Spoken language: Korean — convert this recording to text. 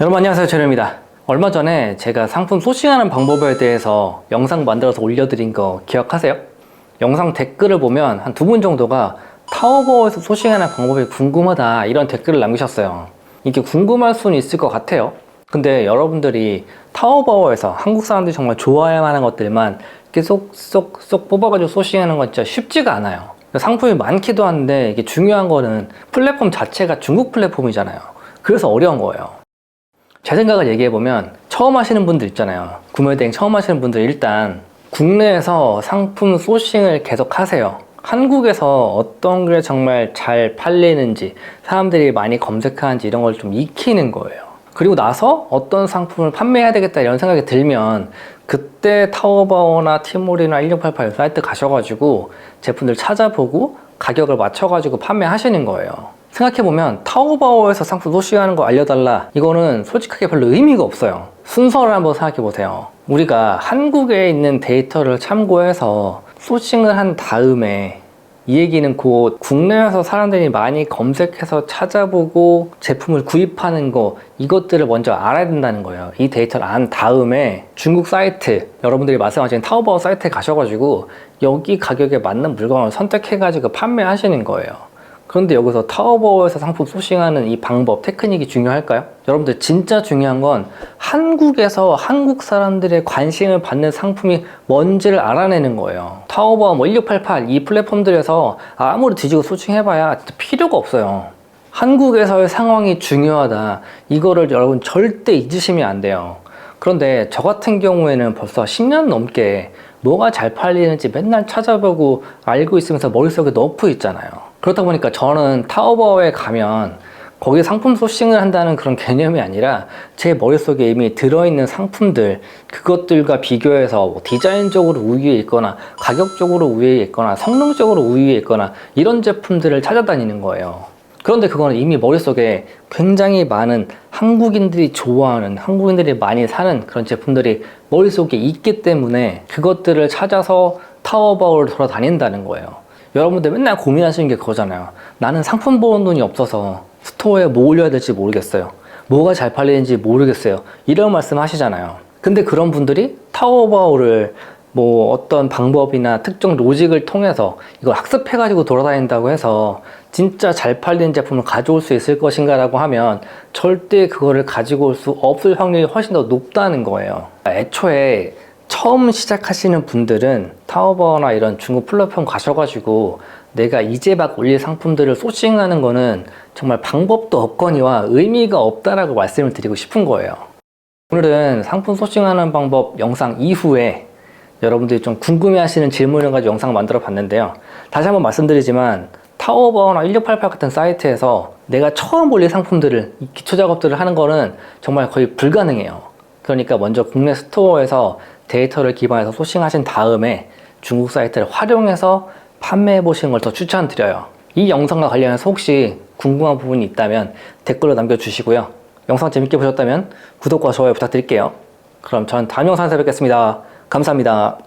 여러분 안녕하세요. 최현입니다. 얼마 전에 제가 상품 소싱하는 방법에 대해서 영상 만들어서 올려드린 거 기억하세요? 영상 댓글을 보면 한 두 분 정도가 타오버에서 소싱하는 방법이 궁금하다 이런 댓글을 남기셨어요. 이게 궁금할 수는 있을 것 같아요. 근데 여러분들이 타오버에서 한국 사람들이 정말 좋아할 만한 것들만 이렇게 쏙쏙쏙 뽑아가지고 소싱하는 건 진짜 쉽지가 않아요. 상품이 많기도 한데 이게 중요한 거는 플랫폼 자체가 중국 플랫폼이잖아요. 그래서 어려운 거예요 제 생각을 얘기해보면 처음 하시는 분들 있잖아요. 구매대행 처음 하시는 분들 일단 국내에서 상품 소싱을 계속 하세요. 한국에서 어떤 게 정말 잘 팔리는지 사람들이 많이 검색하는지 이런 걸 좀 익히는 거예요. 그리고 나서 어떤 상품을 판매해야 되겠다 이런 생각이 들면 그때 타오바오나 티몰이나 1688 사이트 가셔가지고 제품들 찾아보고 가격을 맞춰가지고 판매하시는 거예요 생각해보면 타오바오에서 상품 소싱하는 거 알려달라. 이거는 솔직하게 별로 의미가 없어요. 순서를 한번 생각해보세요. 우리가 한국에 있는 데이터를 참고해서 소싱을 한 다음에 이 얘기는 곧 국내에서 사람들이 많이 검색해서 찾아보고 제품을 구입하는 거 이것들을 먼저 알아야 된다는 거예요. 이 데이터를 안 다음에 중국 사이트 여러분들이 말씀하신 타오바오 사이트에 가셔가지고 여기 가격에 맞는 물건을 선택해가지고 판매하시는 거예요 그런데 여기서 타오버에서 상품 소싱하는 이 방법, 테크닉이 중요할까요? 여러분들 진짜 중요한 건 한국에서 한국 사람들의 관심을 받는 상품이 뭔지를 알아내는 거예요. 타오버, 뭐 1688, 이 플랫폼들에서 아무리 뒤지고 소싱해봐야 필요가 없어요. 한국에서의 상황이 중요하다. 이거를 여러분 절대 잊으시면 안 돼요. 그런데 저 같은 경우에는 벌써 10년 넘게 뭐가 잘 팔리는지 맨날 찾아보고 알고 있으면서 머릿속에 넣고 있잖아요. 그렇다 보니까 저는 타오버에 가면 거기 상품 소싱을 한다는 그런 개념이 아니라 제 머릿속에 이미 들어있는 상품들 그것들과 비교해서 뭐 디자인적으로 우위에 있거나 가격적으로 우위에 있거나 성능적으로 우위에 있거나 이런 제품들을 찾아다니는 거예요. 그런데 그거는 이미 머릿속에 굉장히 많은 한국인들이 좋아하는 한국인들이 많이 사는 그런 제품들이 머릿속에 있기 때문에 그것들을 찾아서 타워바오를 돌아다닌다는 거예요. 여러분들 맨날 고민하시는 게 그거잖아요. 나는 상품 보는 돈이 없어서 스토어에 뭐 올려야 될지 모르겠어요. 뭐가 잘 팔리는지 모르겠어요. 이런 말씀 하시잖아요. 근데 그런 분들이 타워바오를 뭐 어떤 방법이나 특정 로직을 통해서 이걸 학습해가지고 돌아다닌다고 해서 진짜 잘 팔리는 제품을 가져올 수 있을 것인가라고 하면 절대 그거를 가지고 올 수 없을 확률이 훨씬 더 높다는 거예요. 애초에 처음 시작하시는 분들은 타오버나 이런 중국 플랫폼 가셔가지고 내가 이제 막 올릴 상품들을 소싱하는 거는 정말 방법도 없거니와 의미가 없다라고 말씀을 드리고 싶은 거예요. 오늘은 상품 소싱하는 방법 영상 이후에 여러분들이 좀 궁금해하시는 질문을 가지고 영상 만들어 봤는데요. 다시 한번 말씀드리지만 타오버나 1688 같은 사이트에서 내가 처음 올릴 상품들을 이 기초 작업들을 하는 거는 정말 거의 불가능해요. 그러니까 먼저 국내 스토어에서 데이터를 기반해서 소싱하신 다음에 중국 사이트를 활용해서 판매해 보시는 걸 더 추천드려요. 이 영상과 관련해서 혹시 궁금한 부분이 있다면 댓글로 남겨주시고요. 영상 재밌게 보셨다면 구독과 좋아요 부탁드릴게요. 그럼 전 다음 영상에서 뵙겠습니다. 감사합니다.